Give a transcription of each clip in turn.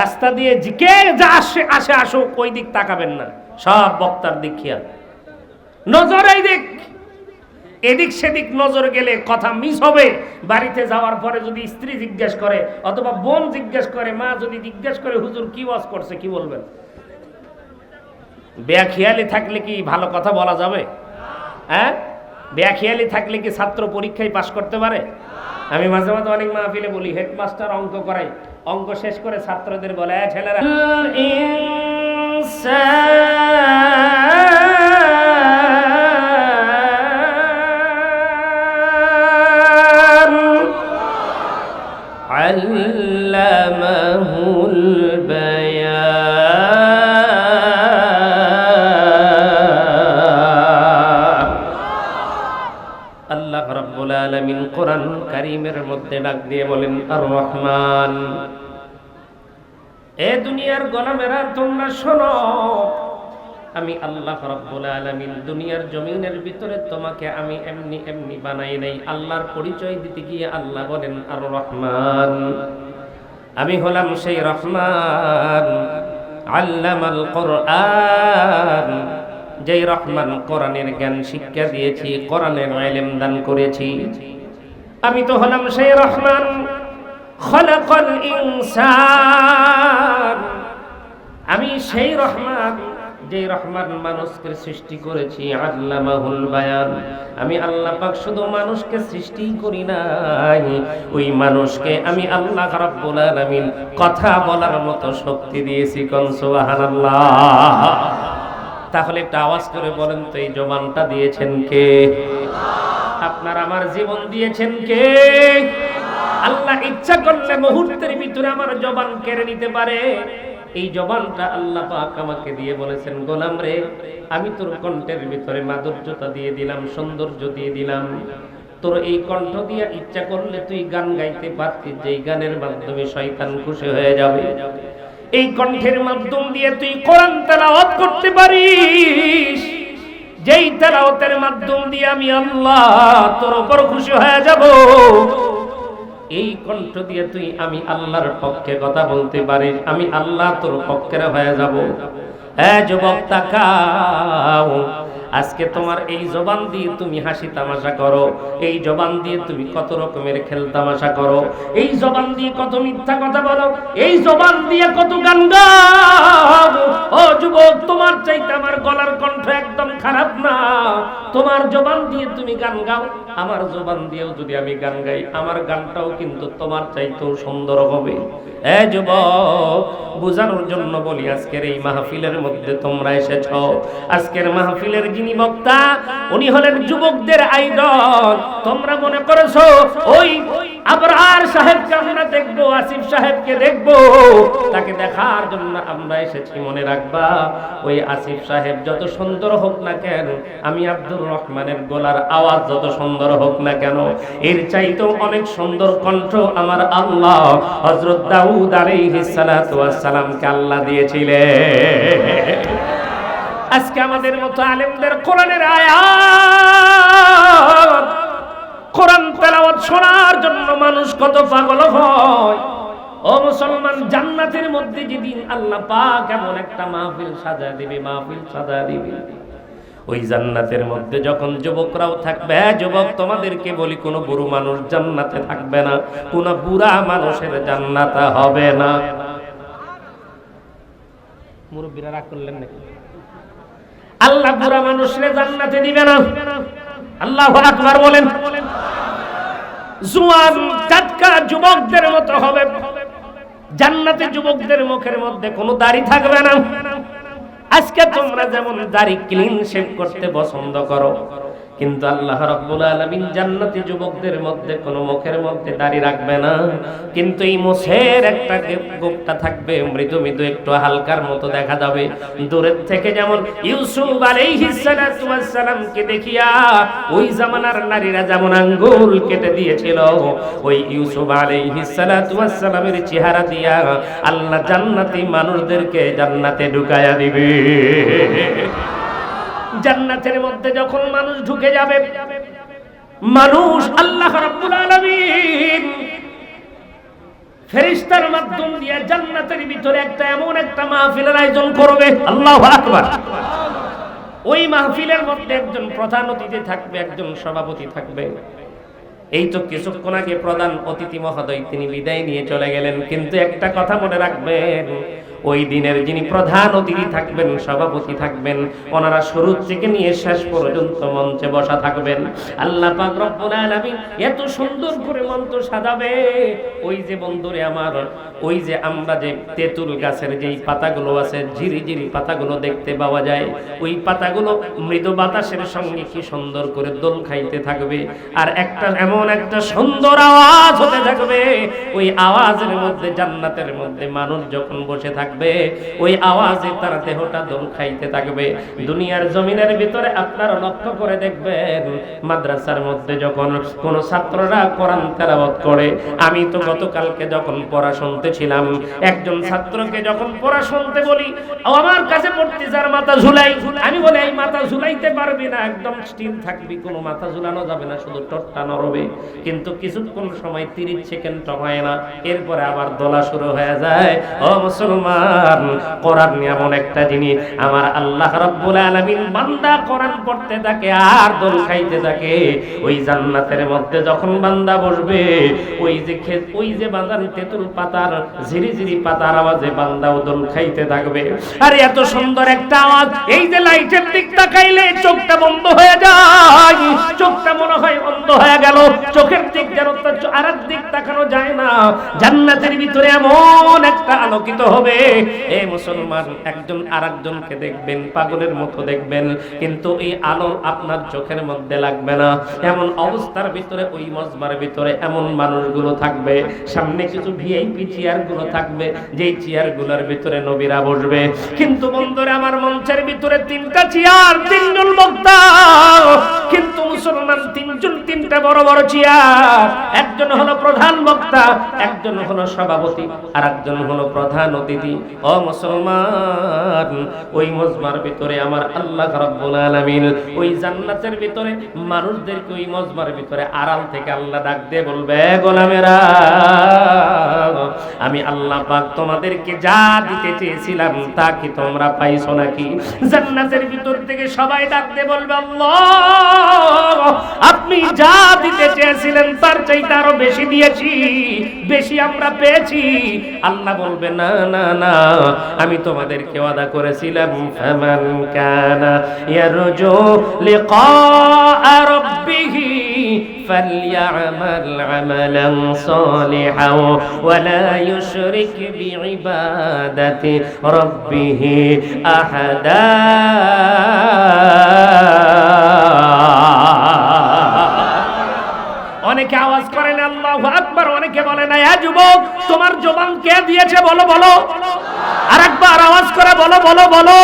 রাস্তা দিয়ে কে যা আসে আসে, আসুক, ওই দিক তাকাবেন না। সব বক্তার দিক খেয়াল। নজর এই দিক। এদিক সেদিক নজর গেলে কথা মিস হবে। বাড়িতে যাওয়ার পরে যদি স্ত্রী জিজ্ঞেস করে, অথবা বোন জিজ্ঞেস করে, মা যদি জিজ্ঞেস করে, হুজুর কি ওয়াজ করছে, কি বলবেন? বেয়া খেয়ালি থাকলে কি ভালো কথা বলা যাবে? হ্যাঁ? বেয়া খেয়ালি থাকলে কি ছাত্র পরীক্ষায় পাশ করতে পারে? আমি মাঝে মাঝে অনেক মাহফিলে বলি, হেডমাস্টার অঙ্ক করাই অঙ্ক শেষ করে ছাত্রদের বলে ছেলেরা আল্লাহ রাব্বুল কোরআন কারীমের মধ্যে ডাক দিয়ে বলেন আর রহমান এ দুনিয়ার গোলামেরা, তোমরা শোনো, আমি আল্লাহ রাব্বুল আলামিন দুনিয়ার জমিনের ভিতরে তোমাকে আমি এমনি এমনি বানাই নাই। আল্লাহর পরিচয় দিতে গিয়ে আল্লাহ বলেন আর রহমান আমি হলাম সেই রহমান, আল্লামাল কোরআন যেই রহমান কোরআনের জ্ঞান শিক্ষা দিয়েছি, কোরআনের ইলম দান করেছি, আমি তো হলাম সেই রহমান। আমি সেই রহমান যে রহমান মানুষকে সৃষ্টি করেছি বায়ান। আমি আল্লাহ পাক শুধু মানুষকে সৃষ্টি করি নাই, ওই মানুষকে আমি আল্লাহ রাব্বুল আলামিন কথা বলার মতো শক্তি দিয়েছি কোন সুবহানাল্লাহ। তাহলে একটা আওয়াজ করে বলেন তো, এই জবানটা দিয়েছেন কে? আপনার আমার জীবন দিয়েছেন কে? আল্লাহ ইচ্ছা করলে মুহূর্তের ভিতরে আমার জবান কেড়ে নিতে পারে। এই জবানটা আল্লাহ পাক আমাকে দিয়ে বলেছেন, গোলাম রে, আমি তোর কণ্ঠের ভিতরে মাধুর্যতা দিয়ে দিলাম, সৌন্দর্য দিয়ে দিলাম। তোর এই কণ্ঠ দিয়ে ইচ্ছা করলে তুই গান গাইতে পারতিস, যেই গানের মাধ্যমে শয়তান খুশি হয়ে যাবে। এই কণ্ঠের মাধ্যম দিয়ে তুই কোরআন তেলাওয়াত করতে পারিস। যেই তেলাওয়াতের মাধ্যম দিয়ে আমি আল্লাহ তোর উপর খুশি হয়ে যাব। এই কণ্ঠ দিয়ে তুই আমি আল্লাহর পক্ষে কথা বলতে পারিস, আমি আল্লাহ তোর পক্ষের হয়ে যাব। হ্যাঁ যুবক তাকাও আজকে তোমার এই জবান দিয়ে তুমি হাসি তামাশা করো। এই জবান দিয়ে তুমি কত রকমের খেল তামাশা করো। এই জবান দিয়ে কত মিথ্যা কথা বলো। এই জবান দিয়ে কত গান গাও ও যুবক, তোমার চাইতে আমার গলার কণ্ঠ একদম খারাপ না। তোমার জবান দিয়ে তুমি গান গাও। আমার জবান দিয়েও যদি আমি গান গাই, আমার গানটাও কিন্তু তোমার চাইতেও সুন্দর হবে। এ যুবক, বোঝানোর জন্য বলি, আজকের এই মাহফিলের মধ্যে তোমরা এসেছ। আজকের মাহফিলের যিনি বক্তা, উনি হলেন যুবকদের আইডল। তোমরা মনে করেছ, ওই আবরার সাহেবকে আমরা দেখব, আসিফ সাহেবকে দেখব? তাকে দেখার জন্য আমরা এসেছি, মনে রাখবা। ওই আসিফ সাহেব যত সুন্দর হোক না কেন, আমি আব্দুর রহমানের গলার আওয়াজ যত সুন্দর হোক না কেন, এর চাইতেও অনেক সুন্দর কণ্ঠ আমার আল্লাহ হজরত দাউদ আলাইহিস সালাতু ওয়াস সালামকে আল্লাহ দিয়েছিলেন। আজকে আমাদের মতো আলেমদের কোরআনের আয়াত, কোরআন তেলাওয়াত শোনার জন্য মানুষ কত পাগল হয়। ও মুসলমান, জান্নাতের মধ্যে যেদিন আল্লাহ পাক এমন একটা মাহফিল সাজা দিবে, মাহফিল সাজা দিবে, ওই জান্নাতের মধ্যে যখন যুবকরাও থাকবে হ্যাঁ যুবক, তোমাদেরকে বলি, কোনো বুড়ো মানুষ জান্নাতে থাকবে না, কোন বুড়া মানুষের জান্নাত হবে না। মুরব্বীরা রাগ করলেন নাকি? আল্লাহ বুড়া মানুষরে জান্নাতে দিবে না। আল্লাহ আকবার বলেন। জুয়ান টাটকা যুবকদের মতো হবে। জান্নাতে যুবকদের মুখের মধ্যে কোনো দাড়ি থাকবে না। আজকে তোমরা যেমন দাড়ি ক্লিন শেভ করতে পছন্দ করো। কিন্তু আল্লাহ রাব্বুল আলামিন জান্নাতি যুবকদের মধ্যে কোনো মুখের মধ্যে দাড়ি রাখবে না। কিন্তু এই মুখের একটা গোপটা থাকবে, মৃদু মৃদু একটু হালকার মতো দেখা যাবে। দূরের থেকে যেমন ইউসুফ আলাইহিস সালাতু ওয়াস সালামকে দেখিয়া ওই জামানার নারীরা যেমন আঙ্গুল কেটে দিয়েছিল, ওই ইউসুফ আলাইহিস সালাতু ওয়াস সালামের চেহারা দিয়া আল্লাহ জান্নাতি মানুষদেরকে জান্নাতে ঢুকায়া দিবে। জান্নাতের মধ্যে যখন মানুষ ঢুকে যাবে, মানুষ আল্লাহ রাব্বুল আলামিন ফেরিস্তার মাধ্যম দিয়ে জান্নাতের ভিতরে একটা এমন একটা মাহফিলের আয়োজন করবে। আল্লাহ আকবার। ওই মাহফিলের মধ্যে একজন প্রধান অতিথি থাকবে, একজন সভাপতি থাকবে। এই তো কিছুক্ষণ আগে প্রধান অতিথি মহোদয়, তিনি বিদায় নিয়ে চলে গেলেন। কিন্তু একটা কথা মনে রাখবেন ওই দিনের যিনি প্রধান অতিথি থাকবেন, সভাপতি থাকবেন, ওনারা শুরু থেকে নিয়ে শেষ পর্যন্ত মঞ্চে বসা থাকবেন। আল্লাহ এত সুন্দর করে মঞ্চ সাজাবে। ওই যে বন্ধুরে আমার, ওই যে আমরা যে তেঁতুল গাছের যেই পাতাগুলো আছে ঝিরি ঝিরি পাতাগুলো দেখতে পাওয়া যায়, ওই পাতাগুলো মৃদু বাতাসের সঙ্গে কি সুন্দর করে দোল খাইতে থাকবে। আর একটা এমন একটা সুন্দর আওয়াজ হতে থাকবে, ওই আওয়াজের মধ্যে, জান্নাতের মধ্যে মানুষ যখন বসে থাকবে, ওই আওয়াজে তার দেহটা দোল খাইতে থাকবে। দুনিয়ার জমিনের ভিতরে আপনারা লক্ষ্য করে দেখবেন, মাদ্রাসার মধ্যে যখন কোন ছাত্ররা কোরআন তেলাওয়াত করে, আমি তো গতকালকে যখন পড়া শুনতেছিলাম, একজন ছাত্রকে যখন পড়া শুনতে বলি আমার কাছে পড়তে যার মাথা ঝুলাই। আমি বলি, এই মাথা ঝুলাইতে পারবি না, একদম স্টিল থাকবি, কোনো মাথা ঝুলানো যাবে না, শুধু টটটা নরবে কিন্তু কিছুক্ষণ সময় তিরিশ সেকেন্ড হয় না, এরপরে আবার দোলা শুরু হয়ে যায়। ও মুসলমান কোরআন এমন একটা জিনিস, আমার আল্লাহ রব্বুল আলামিন বান্দা কোরআন পড়তে থাকে আর দোল খাইতে থাকে। ওই জান্নাতের মধ্যে যখন বান্দা বসবে, ওই যে ক্ষেত ওই যে বান্দার তেঁতুল পাতার ঝিরি ঝিরি পাতার আওয়াজে ও দোল খাইতে থাকবে। আরে এত সুন্দর একটা আওয়াজ, এই যে লাইটের দিক তাকাইলে চোখটা বন্ধ হয়ে যায়। চোখটা মনে হয় বন্ধ হয়ে গেল। চোখের দিক যেন আর দিক তাকানো যায় না। জান্নাতের ভিতরে এমন একটা আলোকিত হবে। এ মুসলমান, একজন আর একজনকে দেখবেন, পাগলের মতো দেখবেন। কিন্তু এই আলো আপনার চোখের মধ্যে লাগবে না। এমন অবস্থার ভিতরে, ওই মজমার ভিতরে এমন মানুষগুলো থাকবে। সামনে কিছু ভিআইপি চেয়ারগুলো থাকবে। যেই চেয়ারগুলোর ভিতরে নবীরা বসবে। কিন্তু বন্ধুরা, আমার মঞ্চের ভিতরে তিনটা চেয়ার তিনজন বক্তা। কিন্তু মুসলমান তিনজন, তিনটা বড় বড় চেয়ার। একজন হলো প্রধান বক্তা, একজন হলো সভাপতি আর একজন হলো প্রধান অতিথি। ও মুসলমান, ওই মজমার ভিতরে আমার আল্লাহ রাব্বুল আলামিন, ওই জান্নাতের ভিতরে মানুষদেরকে ওই মজমার ভিতরে আড়াল থেকে আল্লাহ ডাক দিয়ে বলবে, "এ গোলামেরা, আমি আল্লাহ পাক তোমাদেরকে যা দিতে চেয়েছিলাম তা কি তোমরা পাইছো নাকি? জান্নাতের ভিতর থেকে সবাই ডাকতে বলবে আপনি যা দিতে চেয়েছিলেন, তার চাইতে আরও বেশি দিয়েছি, বেশি আমরা পেয়েছি। আল্লাহ বলবে, না না না, আমি তোমাদেরকে ওয়াদা করেছিলাম, ফামান কানা ইয়ারজু লিকা রাব্বিহি فليعمل عملا صالحا ولا يشرك بعبادة ربه أحدا অনেকে আওয়াজ করেন আল্লাহ আকবার অনেকে বলে না হ্যাঁ যুবক তোমার জবান কে দিয়েছে বলো বলো আর একবার আওয়াজ করে বলো বলো বলো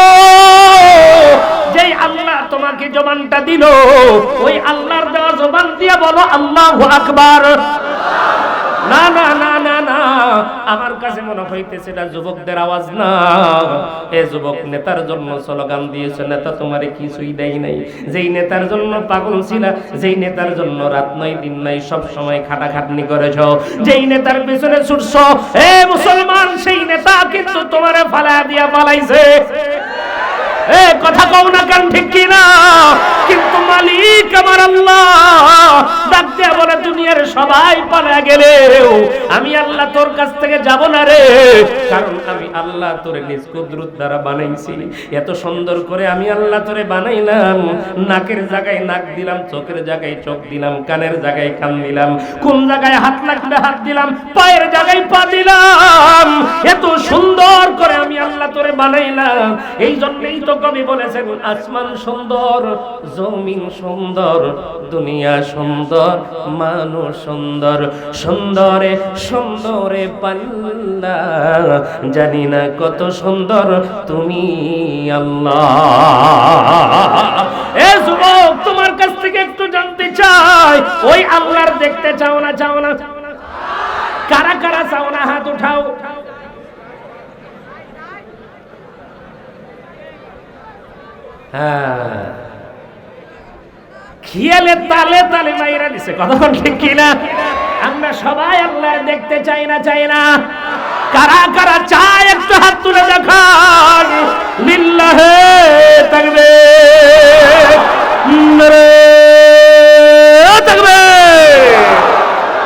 যেই আল্লাহ তোমাকে জবানটা দিল। ওই আল্লাহর দেওয়া জবান দিয়ে বলো, আল্লাহ আকবার। না না না না না। আমার কাছে মনে হইতেছে এটা যুবকদের আওয়াজ না। এ যুবক নেতার জন্য স্লোগান দিয়েছে, নেতা তোমারে কিছুই দেয় নাই। যেই নেতার জন্য পাগল ছিল, যেই নেতার জন্য রাত নয় দিন নাই, সব সময় খাটাখাটনি করেছ। যেই নেতার পেছনে ছুটছ, এ মুসলমান, সেই নেতা কিন্তু তোমারে ফালা দিয়া পালাইছে। কথা কও না কেন ঠিক কিনা? কিন্তু মালিক আমার আল্লাহ। ডাক দিয়া বলে, দুনিয়ার সবাই পালা গেলে আমি আল্লাহ তোর কাছ থেকে যাব না রে। কারণ আমি আল্লাহ তোরে নিজ কুদরত দ্বারা বানাইছি। এত সুন্দর করে আমি আল্লাহ তোরে বানাইলাম। নাকের জায়গায় নাক দিলাম, চোখের জায়গায় চোখ দিলাম, কানের জায়গায় কান দিলাম, কোন জায়গায় হাত লাগলে হাত দিলাম, পায়ের জায়গায় পা দিলাম। এত সুন্দর করে আমি আল্লাহ তোরে বানাইলাম। এই জন্যই তো কবি বলেছেন, আসমান সুন্দর, জমিন সুন্দর, দুনিয়া সুন্দর, মানুষ সুন্দর, সুন্দরে সুন্দরে পাল্লা। জানি না কত সুন্দর তুমি আল্লাহ। তোমার কাছ থেকে একটু জানতে চাই, ওই আল্লাহর দেখতে চাও না চাও না? কারা কারা চাও না, হাত উঠাও। হ্যাঁ। খেয়ালে তালে তালে মাইরা দিছে। কথা ঠিক কিনা? আমি আমরা সবাই আল্লাহ দেখতে চাই না চাই না। কারা কারা চায় একটু হাত তুলে দেখান। লিল্লাহে থাকবে থাকবে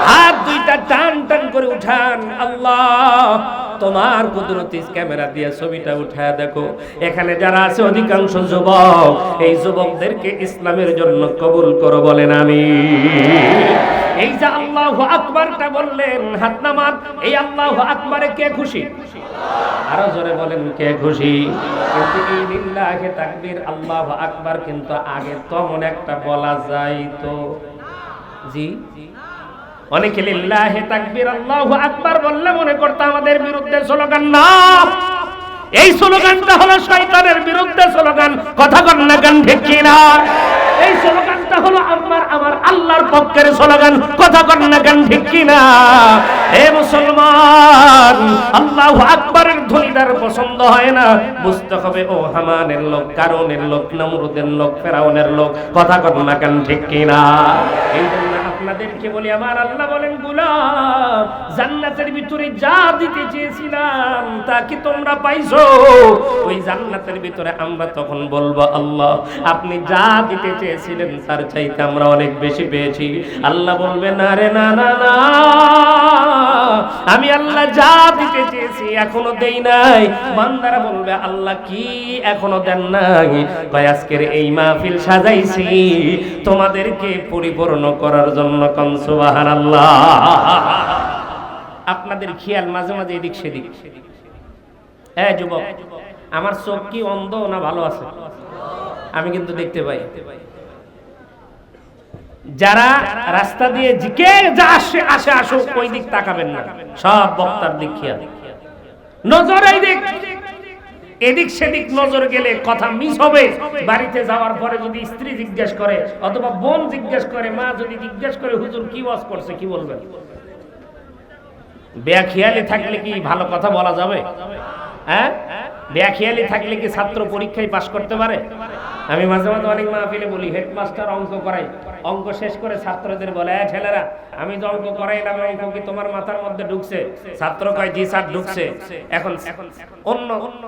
হাত দুইটা টান টান করে উঠান। আল্লাহ তোমার কুদরতি ক্যামেরা দিয়ে ছবিটা উঠায় দেখো। এখানে যারা আছে, অধিকাংশ যুবক, এই যুবকদেরকে ইসলামের জন্য কবুল করো বলেন আমি। এই যে আল্লাহ আকবরটা বললেন, হাত নামান এই আল্লাহ আকবরে কে খুশি? আরও জোরে বলেন, কে খুশি? লিল্লাহে তাকবীর, আল্লাহ আকবার, কিন্তু আগে তখন একটা বলা যাইতো। জি? অনেকে লিল্লাহে তাকবীর, আল্লাহু আকবার বললে মনে করতে আমাদের বিরুদ্ধে স্লোগান না। এই স্লোগানটা হলো শয়তানের বিরুদ্ধে স্লোগান। কথা কন না গান ঠিক কিনা? এই স্লোগানটা হলো আমার আমার আল্লাহর পক্ষের স্লোগান। কথা কন না গান ঠিক কিনা? হে মুসলমান, আল্লাহু আকবারের ধ্বনিটার পছন্দ হয় না। বুঝতে হবে, ও হামানের লোক, কারণের লোক নমরুদের লোক, ফেরাউনের লোক। কথা কন না গান ঠিক কিনা? আপনাদেরকে বলি আমার আল্লাহ বলেন, গুলাম, জান্নাতের ভিতরে যা দিতে চেয়েছিলাম, তা কি তোমরা পাইছো? ওই জান্নাতের ভিতরে আমরা তখন বলব, আল্লাহ, আপনি যা দিতে চেয়েছিলেন, তার চাইতে আমরা অনেক বেশি পেয়েছি। আল্লাহ বলবে, না রে, না না না, আমি আল্লাহ যা দিতে চেয়েছি, এখনও দেই নাই। বান্দারা বলবে, আল্লাহ কি এখনও দেন নাই? ভাই আজকের এই মাহফিল সাজাইছি। তোমাদেরকে পরিপূর্ণ করার জন্য আপনাদের খেয়াল মাঝে মাঝে এদিক সেদিক। হ্যাঁ যুবক, আমার চোখ কি অন্ধ না ভালো আছে? আমি কিন্তু দেখতে পাই। যারা রাস্তা দিয়ে জিকে যা আসে আসে, আসুক, ওই দিক তাকাবেন না। সব বক্তার দিক খেয়াল। নজর এই দিক। এদিক সেদিক নজর গেলে কথা মিস হবে। বাড়িতে যাওয়ার পরে যদি স্ত্রী জিজ্ঞেস করে, অথবা বোন জিজ্ঞেস করে, মা যদি জিজ্ঞেস করে, হুজুর কি ওয়াজ করছে, কি বলবেন? বেয়াখিয়ালি থাকলে কি ভালো কথা বলা যাবে? হ্যাঁ? বেয়াখিয়ালি থাকলে কি ছাত্র পরীক্ষায় পাশ করতে পারে? আমি মাঝে মাঝে অনেক মাহফিলে বলি, হেডমাস্টার অঙ্ক করাই অঙ্ক শেষ করে ছাত্রদের বলে হ্যাঁ ছেলেরা, আমি যে অঙ্ক করাইলাম অঙ্ক কি তোমার মাথার মধ্যে ঢুকছে? ছাত্র কয়, জি স্যার, ঢুকছে। এখন অন্য অন্য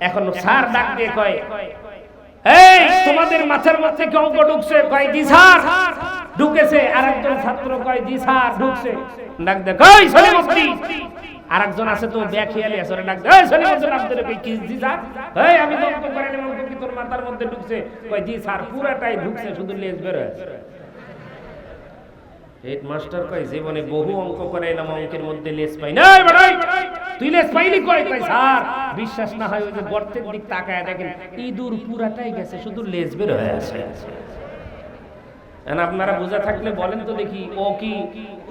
এখন স্যার ডাক দিয়ে কয় এই তোমাদের মাথার মধ্যে কি অঙ্ক ঢুকছে? কয় জি স্যার। ঢুকেছে আর একজন ছাত্র কয় জি স্যার ঢুকছে। ডাক দে কই সলিমুদ্দি আর একজন আছে তো ব্যাখিয়ালি আছে ডাক দে এই সলিমুদ্দি ডাক দে কই কি জি স্যার। এই আমি তো অঙ্ক করে নিলাম কি তোর মাথার মধ্যে ঢুকছে? কয় জি স্যার পুরাটাই ঢুকছে শুধু লেজ বের হয়েছে। হেডমাস্টার কয় জীবনে বহু অঙ্ক করে এলাম অঙ্কের মধ্যে লেজ পাই না এই তুই পাইলি কয় কয় স্যার? বিশ্বাস না হয় ওই যে গর্তের দিক তাকায় দেখেন, ইঁদুর পুরাটাই গেছে, শুধু লেজ বের হয়ে আছে। আপনারা বোঝা থাকলে বলেন তো দেখি, ও কি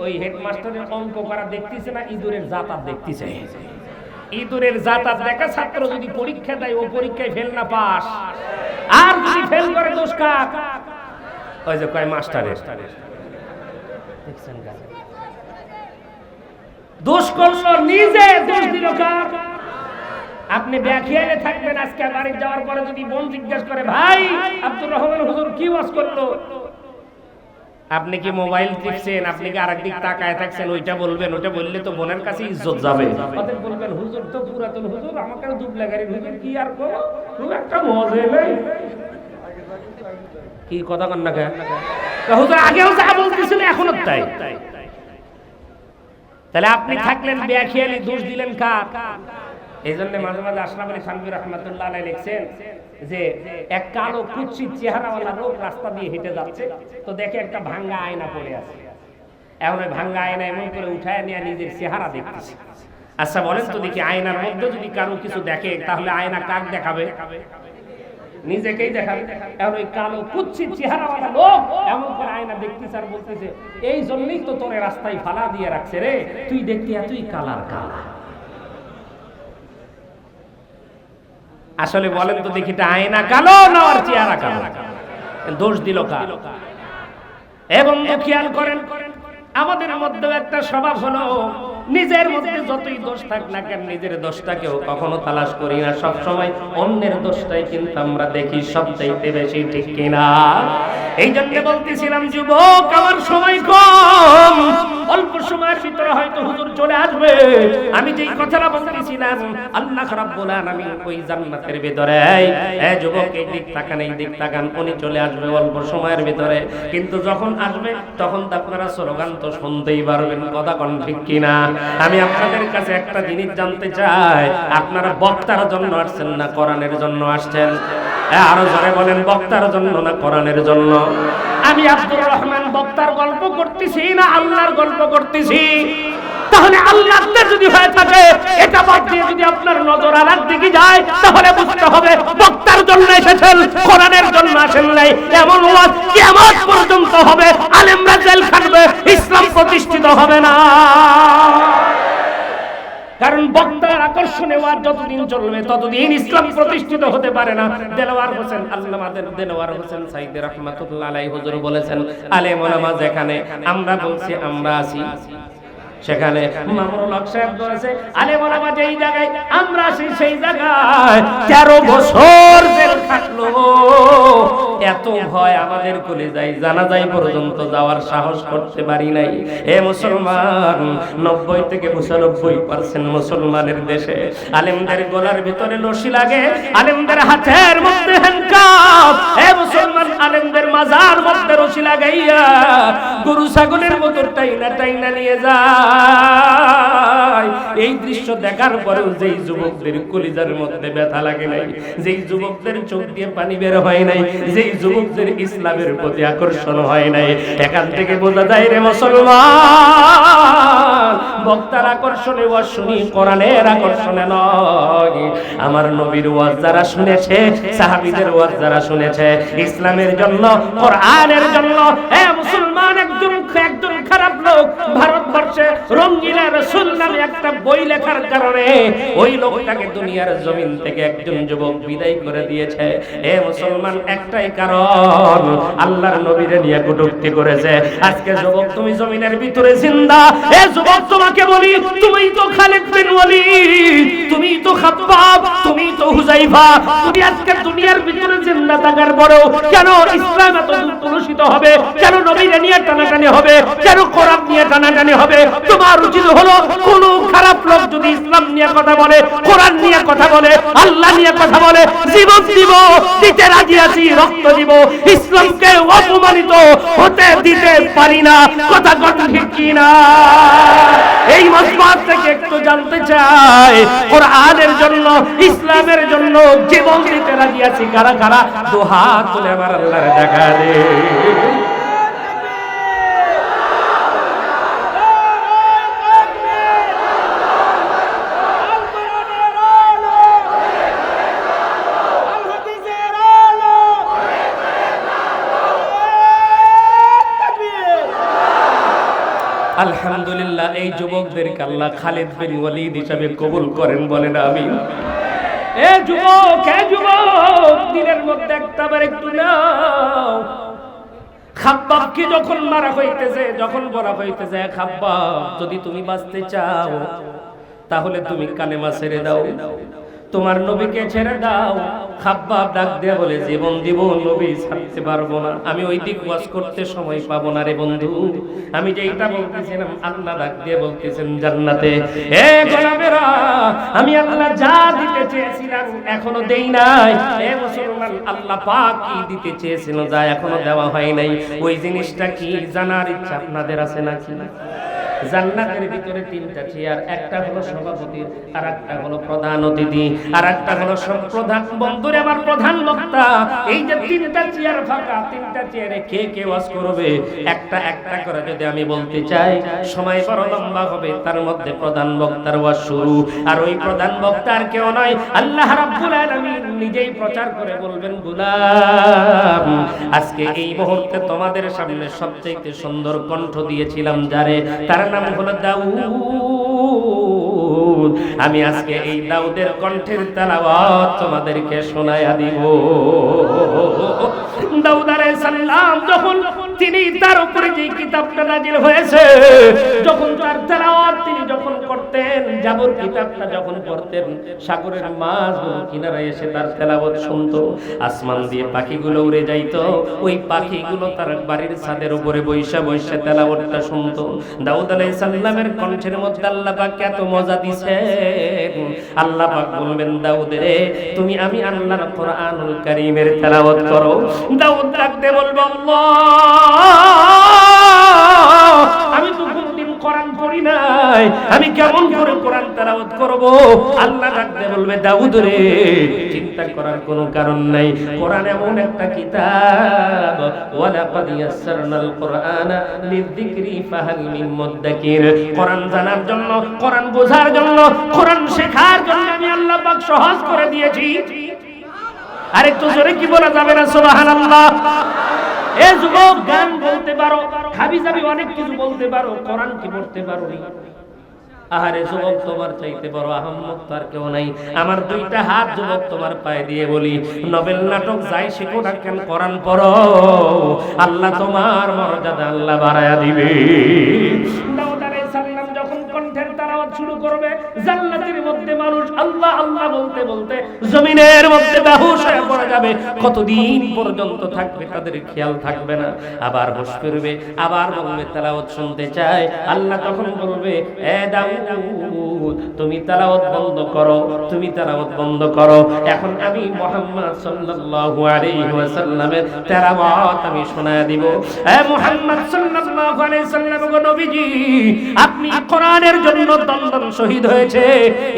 ওই হেডমাস্টারের অঙ্ক করা দেখতেছে না ইঁদুরের জাতার দেখতেছে? ইঁদুরের জাতার দেখা ছাত্র যদি পরীক্ষা দেয়, ও পরীক্ষায় ফেল না পাস। আর যদি ফেল করে, দোষ কার? ওই যে কয় মাস্টারের? দেখছেন? দোষ করল নিজে দোষ দিল কার? আপনি ব্যাখিয়ালে থাকবেন আজকে বাড়ি যাওয়ার পরে যদি বোন জিজ্ঞেস করে ভাই আব্দুর রহমান হুজুর কি ওয়াজ করল? আপনি কি মোবাইল টিপছেন? আপনি কি আরেক দিক তাকায় থাকছেন? ওইটা বলবেন ওটা বললে তো বোনের কাছে ইজ্জত যাবে। বলবেন হুজুর তো পুরাতন হুজুর আমাকে দুবলা গাড়ির হুজুর কি আর করো খুব একটা মজা নেই। কি কথা কন না কে? হুজুর আগেও যা বলতেছিল এখনও তাই? তাহলে আপনি থাকলেন বেয়াখিয়ালি, দোষ দিলেন কার? এই জন্য মাঝে মাঝে আশরাফ আলী থানভী রহমতুল্লাহ লিখছেন যে, এক কালো কুচ্ছিত চেহারাওয়ালা লোক রাস্তা দিয়ে হেঁটে যাচ্ছে, তো দেখে একটা ভাঙ্গা আয়না পড়ে আছে। এখন ওই ভাঙ্গা আয়না এমন করে উঠায় নিয়ে নিজের চেহারা দেখতেছে। আচ্ছা বলেন তো দেখি আয়নার মধ্যে যদি কারও কিছু দেখে, তাহলে আয়না কাক দেখাবে? নিজেকেই দেখাবে এখন ওই কালো কুচ্ছিত চেহারাওয়ালা লোক এমন করে আয়না দেখতেছে আর বলতেছে, এই জন্যই তো তোরে রাস্তায় ফালা দিয়ে রাখছে রে, তুই দেখতে এতই কালার কালা। আসলে বলেন তো দেখি আয়না কালো না আর চেহারা কালো? দোষ দিল কার? এবং খেয়াল করেন, আমাদের মধ্যে একটা স্বভাব হলো নিজের মধ্যে যতই দোষ থাক না কেন, নিজের দোষটাকেও কখনো তালাশ করি না। সব সময় অন্যের দোষটাই কিন্তু আমরা দেখি সবচাইতে বেশি, ঠিক কিনা? এই জন্য বলতেছিলাম, যুবক, আমার সময় কম। অল্প সময়ের ভিতরে হয়তো হুজুর চলে আসবে। আমি যেই কথাটা বলতেছিলাম, আল্লাহ রাব্বুল আলামিন ওই জান্নাতের ভিতরে এই যুবক, এই দিক তাকান, এই দিক তাকান, উনি চলে আসবে অল্প সময়ের ভিতরে। কিন্তু যখন আসবে, তখন তো আপনারা স্লোগান তো শুনতেই পারবেন, কথা কোন ঠিক কিনা? আমি আপনাদের কাছে একটা জিনিস জানতে চাই, আপনারা বক্তার জন্য আসছেন না, কোরআনের জন্য আসছেন? আরও জোরে বলেন, বক্তার জন্য না কোরআনের জন্য? আমি আব্দুর রহমান বক্তার গল্প করতেছি না আল্লাহর গল্প করতেছি? তাহলে আল্লাহ যদি হয়ে থাকে, এটা বাদ দিয়ে যদি আপনার নজর আলার দিকে যায়, তাহলে বুঝতে হবে বক্তার জন্য এসেছেন, কোরআনের জন্য আসেন নাই। এমন ওয়াজ কিয়ামত পর্যন্ত হবে, আলেমরা জেল খাটবে, ইসলাম প্রতিষ্ঠিত হবে না। কারণ বক্তার আকর্ষণে ওয়াজ যতদিন চলবে, ততদিন ইসলাম প্রতিষ্ঠিত হতে পারে না। দেলোয়ার হোসেন আল্লামাদের দেলোয়ার হোসেন সাইদ রহমাতুল্লাহ আলাই হুজুর বলেছেন আলে ওলামা যেখানে আমরা বলছি আমরা আছি। সেখানে মামুনুল হক যেই জায়গায় আমরা আছি, সেই জায়গায় তেরো বছর খাটলো। এত ভয় আমাদের কলে যাই জানা যায় পর্যন্ত যাওয়ার সাহস করতে পারি নাই। এ মুসলমান, নব্বই থেকে পঁচানব্বই পার্সেন্ট মুসলমানের দেশে আলেমদের গলার ভিতরে লসি লাগে, আলেমদের হাতের মধ্যে মুসলমান, আলেমদের মাজার মধ্যে রশি লাগাইয়া গরু, ছাগলের মতো টাইনা টাইনা নিয়ে যায়। এই দৃশ্য দেখার পরেও যেই যুবকদের কলিজার মধ্যে ব্যথা লাগে নাই, যেই যুবকদের চোখ দিয়ে পানি বের হয় নাই, যেই যুবকদের ইসলামের প্রতি আকর্ষণ হয় নাই, এখান থেকে বোঝা যায় রে মুসলমান, বক্তার আকর্ষণে শুনি, কোরআনের আকর্ষণে নয়। আমার নবীর ওয়াজ যারা শুনেছে, সাহাবীদের ওয়াজ যারা শুনেছে, ইসলামের জন্য, কোরআনের জন্য হে মুসলমান একজন একজন খারাপ লোক, ভারতবর্ষে রঙ্গিলা রসুল নামে একটা বই লেখার কারণে ওই লোকটাকে দুনিয়ার জমিন থেকে একজন যুবক বিদায় করে দিয়েছে। হে মুসলমান, একটাই কারণ, আল্লাহর নবীরে নিয়ে কটূক্তি করেছে। আজকে যুবক, তুমি জমিনের ভিতরে জিন্দা। এ যুবক, তোমাকে বলি তুমি তো খালিদ বিন ওয়ালিদ তুমি তো খাব্বাব তুমি তো হুজাইফা তুমি আজকে দুনিয়ার ভিতরে জিন্দা থাকার পরেও কেন ইসলাম এত তুলসিত হবে? কেন নবীরে নিয়ে টানাটানি হবে? কেন কোরআন নিয়ে টানাটানি হবে? তোমার উচিত হলো কোন খারাপ লোক যদি ইসলাম নিয়ে কথা বলে, কোরআন নিয়ে কথা বলে, আল্লাহ নিয়ে কথা বলে, জীবন দিব, দিতে রাজি আছি, রক্ত দিব, ইসলামকে অপমানিত হতে দিতে পারি না। কথা কথা ঠিক কি না এই মসবাদ থেকে একটু জানতে চাই, কোরআনের জন্য, ইসলামের জন্য জীবন দিতে রাজি আছি কারা কারা? দু হাত তুলে আমার আল্লাহর দেখা দে। আলহামদুলিল্লাহ, এই যুবকদেরকে আল্লাহ খালিদ বিন ওয়ালিদ হিসাবে কবুল করেন বলেন আমি এ যুবক এ যুবক, দিনের মধ্যে একটা বার একটু নাও। খাব্বাব কি যখন মারা হইতেছে, যখন বলা হইতেছে খাব্বাব, যদি তুমি বাঁচতে চাও, তাহলে তুমি কালেমা ছেড়ে দাও। তোমার নবীকে ছেড়ে দাও। খাব্বাব ডাক দিয়ে বলে, জীবন দিব, নবী ছাড়তে পারব না। আমি ওই দিক ওয়াজ করতে সময় পাবো না রে বন্ধু। আমি যেইটা বলতেছিলাম, আল্লাহ ডাক দিয়ে বলতেছেন জান্নাতে হে গোলামেরা, আমি আল্লাহ যা দিতে চেয়েছিলাম এখনও দেই নাই। হে মুসলমান, আল্লাহ পাক কি দিতে চেয়েছিল যা এখনও দেওয়া হয় নাই। ওই জিনিসটা কি জানার ইচ্ছা আপনাদের আছে নাকি? জান্নাতের ভিতরে তিনটা চেয়ার, একটা হলো সভাপতি আর একটা হলো প্রধান অতিথি আর একটা হলো প্রধান বন্ধুরে, আমার প্রধান বক্তা, এই যে তিনটা চেয়ার ফাঁকা, তিনটা চেয়ারে কে কে ওয়াজ করবে? একটা একটা করে যদি আমি বলতে চাই, সময় বড় লম্বা হবে, তার মধ্যে প্রধান বক্তার ওয়াজ শুরু। আর ওই প্রধান বক্তার কেউ নয় আল্লাহ রাব্বুল আলামিন নিজেই প্রচার করে বলবেন, গুলাম, আজকে এই মুহূর্তে তোমাদের সামনে সবচেয়ে সুন্দর কণ্ঠ দিয়েছিলাম যারে, তার নাম হলো দাউদ। আমি আজকে এই দাউদের কণ্ঠের তালাওয়াত তোমাদেরকে শোনায়া দিব। দাউদ আলাইহিস সালাম যখন তিনি তার উপরে যে কিতাবটা নাজিল হয়েছে, যখন যখন করতেন, জাবর কিতাবটা যখন পড়তেন, সাগরের মাছগুলো কিনারায় এসে তার তেলাওয়াত শুনতো। আসমান দিয়ে পাখিগুলো উড়ে যাইতো। ওই পাখিগুলো তার বাড়ির ছাদের উপরে বৈশা বৈশা তেলাওয়াতটা শুনতো। দাউদ আলাইহিস সালামের কণ্ঠের মধ্যে আল্লাহ পাক এত মজা দিছে আল্লাহ পাক বলবেন, দাউদ রে তুমি আমি আল্লাহর কোরআনুল কারীমের তেলাওয়াত করো। দাউদ ডাকতে বলবে, আল্লাহ, আমি কোরআন পড়ি নাই, আমি কেমন করে কোরআন তেলাওয়াত করব? আল্লাহ ডাকতে বলবে, দাউদ রে, চিন্তা করার কোনো কারণ নাই। কোরআন এমন একটা কিতাব, ওয়ালাকাদ ইয়াসসারনাল লিযিকরি ফাহাল মিন কোরআন জানার জন্য, কোরআন বোঝার জন্য, কোরআন শেখার জন্য আমি আল্লাহ পাক সহজ করে দিয়েছি। আরেকটু জোরে কি বলা যাবে না, সুবহানাল্লাহ? এ যুবক, গান বলতে পারো, খাবি যাবি, অনেক কিছু বলতে পারো, কোরআন কি পড়তে পারো আহারে যুবক, তোমার চাইতে বড় আহম্মদ তার কেউ নাই। আমার দুইটা হাত যুবক তোমার পায়ে দিয়ে বলি, নবেল নাটক যাই শেখো না কেন, কোরআন পড়ো। আল্লাহ তোমার মর্যাদা আল্লাহ বাড়ায়া দিবে। করবে? জান্নাতের মধ্যে মানুষ আল্লাহ আল্লাহ বলতে বলতে জমিনের মধ্যে বেহুশ হয়ে পড়ে যাবে। কতদিন পর্যন্ত থাকবে তাদের খেয়াল থাকবে না। আবার হুশ ফিরবে, আবার বলবে, তেলাওয়াত শুনতে চায় আল্লাহ তখন বলবে, এ দাউদ, তুমি তেলাওয়াত বন্ধ করো, তুমি তেলাওয়াত বন্ধ করো। এখন আমি মুহাম্মদ সাল্লাল্লাহু আলাইহি ওয়াসাল্লামের তেলাওয়াত আমি শোনায় দিব। এ মুহাম্মদ সাল্লাল্লাহু আলাইহি সাল্লাম, গো নবীজি, আপনি কোরআনের জন্য শহীদ হয়েছে।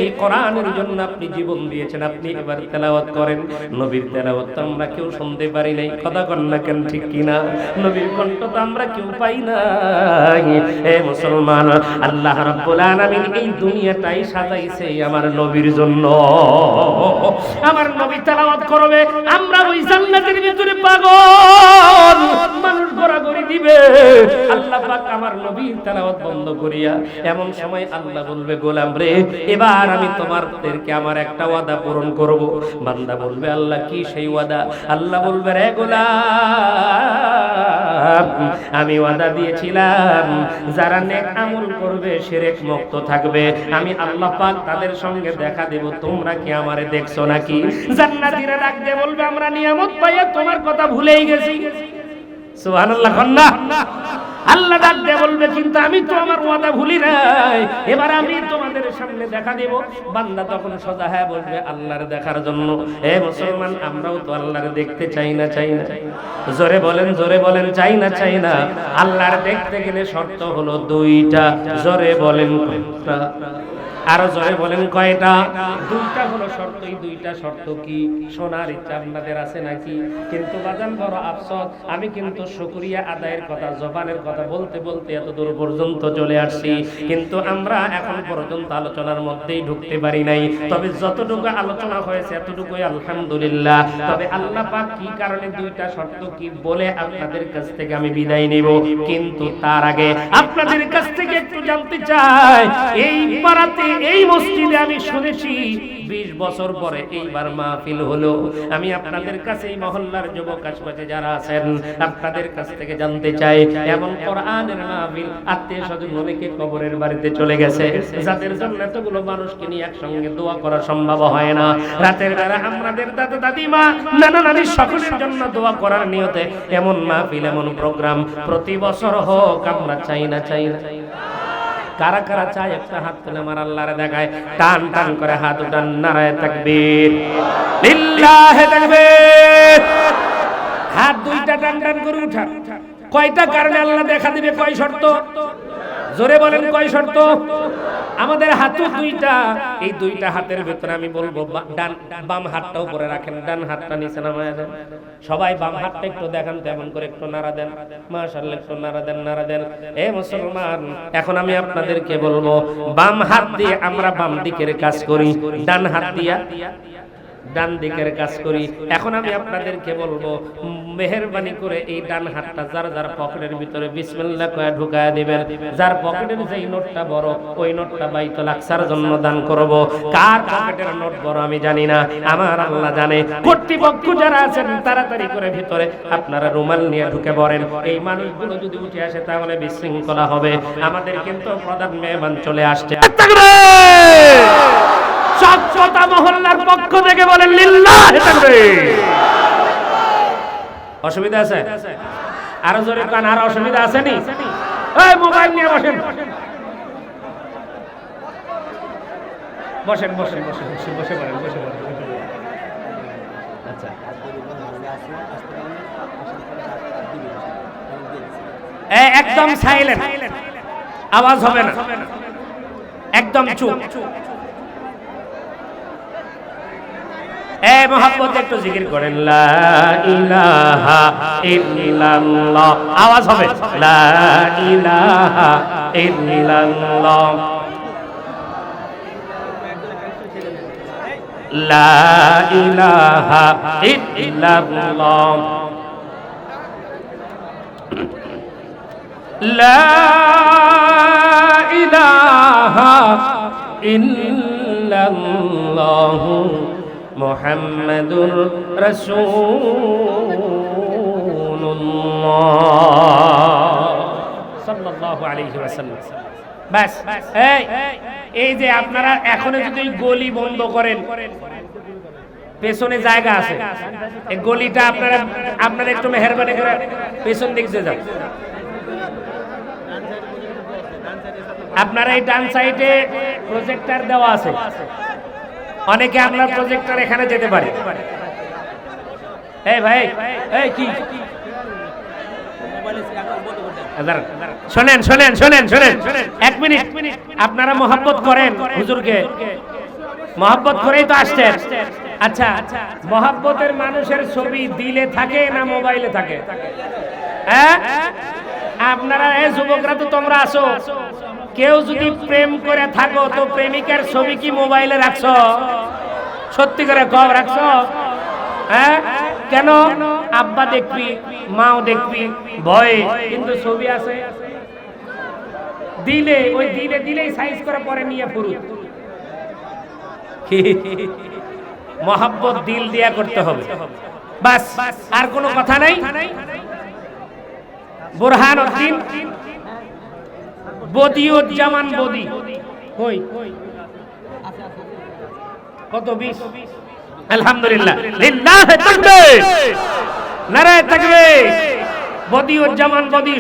এই কোরআনের জন্য আপনি জীবন দিয়েছেন, আপনি এবার তেলাওয়াত করেন। নবীর তেলাওয়াত তো আমরা কেউ শুনতে পারি নাই, কথা কন না কেন, ঠিক নবীর কণ্ঠ তো আমরা কেউ পাই না এ মুসলমান, আল্লাহ রাব্বুল আলামিন এই দুনিয়াটাই সাজাইছে আমার নবীর জন্য। আমার নবী তেলাওয়াত করবে, আমরা ওই জান্নাতের ভিতরে পাগল। মানুষ ঘোরাঘুরি দিবে। আল্লাহ পাক আমার নবীর তেলাওয়াত বন্ধ করিয়া এমন সময় আল্লাহ বলবে, গোলাম রে, এবার আমি তোমাদেরকে আমার একটা ওয়াদা পূরণ করব। বান্দা বলবে, আল্লাহ, কি সেই ওয়াদা? আল্লাহ বলবে, রে গোলাম, আমি ওয়াদা দিয়েছিলাম, যারা নেক আমল করবে শিরক মুক্ত থাকবে। আমি আল্লাহ পাক তাদের সঙ্গে দেখা দেব, তোমরা কি আমারে দেখছ নাকি? জান্নাতীরা ডাকতে বলবে, আমরা নিয়ামত পাইয়া তোমার কথা ভুলেই গেছি। সুবহানাল্লাহ কন্না আল্লাহ ডাক দিয়ে বলবে, কিন্তু আমি তো আমার ওয়াদা ভুলি নাই। এবার আমি তোমাদের সামনে দেখা দেব। বান্দা তখন সোজা হ্যাঁ বলবে, আল্লাহর দেখার জন্য। এ মুসলমান, আমরাও তো আল্লাহর দেখতে চাই না চাই না। জোরে বলেন জোরে বলেন, চাই না চাই না। আল্লাহর দেখতে গেলে শর্ত হলো দুইটা। জোরে বলেন কোনটা? আরও জোরে বলেন কয়টা? দুইটা হলো শর্ত, এই দুইটা শর্ত কি? সোনার ইচ্ছা আপনাদের আছে নাকি? কিন্তু বাজান বড় আফসোস, আমি কিন্তু শুকরিয়া আদায়ের কথা, জবানের কথা বলতে বলতে এত দূর পর্যন্ত চলে আসছি। কিন্তু আমরা এখন পর্যন্ত আলোচনার মধ্যেই ঢুকতে পারি নাই। তবে যতটুকু আলোচনা হয়েছে এতটুকুই আলহামদুলিল্লাহ। তবে আল্লাহ পাক কি কারণে দুইটা শর্ত কি বলে আপনাদের কাছ থেকে আমি বিদায় নিব? কিন্তু তার আগে আপনাদের কাছ থেকে একটু জানতে চাই, এই পাড়াতে এই মসজিদে আমি শুনেছি বিশ বছর পরে এইবার মাহফিল হলো। আমি আপনাদের কাছে এই মহল্লার যুবক আশপাশে যারা আছেন, আপনাদের কাছ থেকে জানতে চাই, এমন কোরআনের মাহফিল আত্মীয় স্বজন অনেকে কবরের বাড়িতে চলে গেছে। যাদের জন্য এতগুলো মানুষকে নিয়ে একসঙ্গে দোয়া করা সম্ভব হয় না। রাতের বেলা আমাদের দাদা দাদিমা, নানা নানি সকলের জন্য দোয়া করার নিয়তে এমন মাহফিল, এমন প্রোগ্রাম প্রতি বছর হোক, আমরা চাই না চাই না। কারা কারা চায় একটা হাত তুলে আমার আল্লাহরে দেখায়, টান টান করে হাত উঠান, নারায় তাকবীর। লিল্লাহে তাকবীর। হাত দুইটা টান টান করে উঠান। কয়টা কারণে আল্লাহ দেখা দিবে, কয় শর্ত? জোরে বলেন, কয় শর্ত? আমাদের হাতু দুইটা, এই দুইটা হাতের ভেতরে আমি বলব ডান, বাম হাতটা উপরে রাখেন, ডান হাতটা নিচে নামায় দেন। সবাই বাম হাতটা একটু দেখান তো, এমন করে একটু নাড়া দেন। মাশাআল্লাহ, একটু নাড়া দেন নাড়া দেন। এ মুসলমান, এখন আমি আপনাদেরকে বলব, বাম হাত দিয়ে আমরা বাম দিকের কাজ করি, ডান হাত দিয়া ডান দিকের কাজ করি। এখন আমি আপনাদেরকে বলব, মেহরবানি করে এই ডান হাতটা যার যার পকেটের ভিতরে বিসমিল্লাহ কয়ে ঢুকায় দিবেন। যার পকেটের যেই নোটটা বড়, ওই নোটটা বাইতো লাক্সার জন্য দান করব। কার পকেটের নোট বড় আমি জানি না, আমার আল্লাহ জানে। কর্তৃপক্ষ যারা আছেন, তাড়াতাড়ি করে ভিতরে আপনারা রুমাল নিয়ে ঢুকে পড়েন। এই মানুষগুলো যদি উঠে আসে, তাহলে বিশৃঙ্খলা হবে। আমাদের কিন্তু প্রধান মেহমান চলে আসছে। স্বচ্ছতা মহল্লার পক্ষ থেকে বলেন লিল্লাহ। অসুবিধা আছে? আরও জোরে কান, আর অসুবিধা আছে নি এই, মোবাইল নিয়ে বসেন। বসেন বসেন বসেন বসে পড়েন বসে পড়েন। আচ্ছা। একদম সাইলেন্ট আওয়াজ হবে না। একদম চুপ। এ মোহাম্মত একটু জিকির করেন, লা ইলাহা ইল্লাল্লাহ। আওয়াজ হবে, লা ইলাহা ইল্লাল্লাহ। লা ইলাহা ইল্লাল্লাহ। লা ইলাহা মোহাম্মদুর রসুল্লাহ ব্যাস এই এই যে আপনারা এখনও যদি গলি বন্ধ করেন, পেছনে জায়গা আছে। এই গলিটা আপনারা আপনারা একটু মেহরবানি করে পেছন দিক যে যান। আপনারা এই ডান সাইডে প্রজেক্টার দেওয়া আছে। অনেকে আপনার প্রজেক্টর এখানে যেতে পারে। এই ভাই, এই কি? শোনেন শোনেন শোনেন শোনেন। এক মিনিট, আপনারা মোহাব্বত করেন হুজুরকে। মহাব্বত করেই তো আসছেন। আচ্ছা মহাব্বতের মানুষের ছবি দিলে থাকে না মোবাইলে থাকে? হ্যাঁ? আপনারা এই যুবকরা তো তোমরা আসো কেউ যদি প্রেম করে থাকো, তো প্রেমিকার ছবি কি মোবাইলে রাখছ? সত্যি করে কব রাখছ? হ্যাঁ? কেন? আব্বা দেখবি, মাও দেখবি, ভয়ে, কিন্তু ছবি আছে। দিলে, ওই দিলে দিলেই সাইজ করে পরে নিয়ে ফুরুত। মহাব্বত দিল দিয়া করতে হবে। বাস, আর কোনো কথা নাই? বোরহান উদ্দিন বদিউজ্জামান বদি। কই? কত বিশ? আলহামদুলিল্লাহ। লিল্লাহ তাকবীর। নারায়ে তাকবীর। বদিউজ্জামান বদি